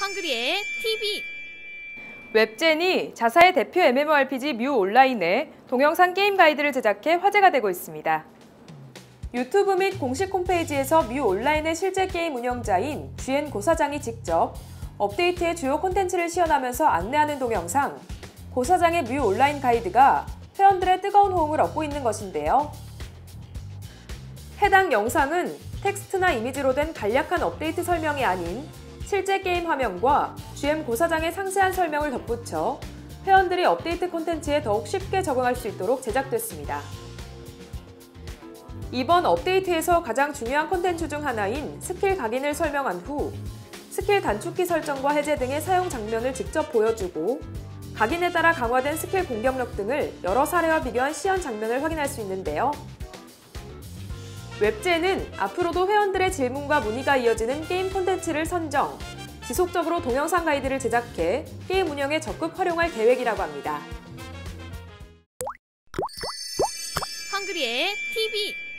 헝그리의 TV 웹젠이 자사의 대표 MMORPG 뮤 온라인에 동영상 게임 가이드를 제작해 화제가 되고 있습니다. 유튜브 및 공식 홈페이지에서 뮤 온라인의 실제 게임 운영자인 GN 고사장이 직접 업데이트의 주요 콘텐츠를 시연하면서 안내하는 동영상 고사장의 뮤 온라인 가이드가 회원들의 뜨거운 호응을 얻고 있는 것인데요. 해당 영상은 텍스트나 이미지로 된 간략한 업데이트 설명이 아닌 실제 게임 화면과 GM 고사장의 상세한 설명을 덧붙여 회원들이 업데이트 콘텐츠에 더욱 쉽게 적응할 수 있도록 제작됐습니다. 이번 업데이트에서 가장 중요한 콘텐츠 중 하나인 스킬 각인을 설명한 후 스킬 단축키 설정과 해제 등의 사용 장면을 직접 보여주고 각인에 따라 강화된 스킬 공격력 등을 여러 사례와 비교한 시연 장면을 확인할 수 있는데요. 웹제는 앞으로도 회원들의 질문과 문의가 이어지는 게임 콘텐츠를 선정, 지속적으로 동영상 가이드를 제작해 게임 운영에 적극 활용할 계획이라고 합니다. 헝그리의 TV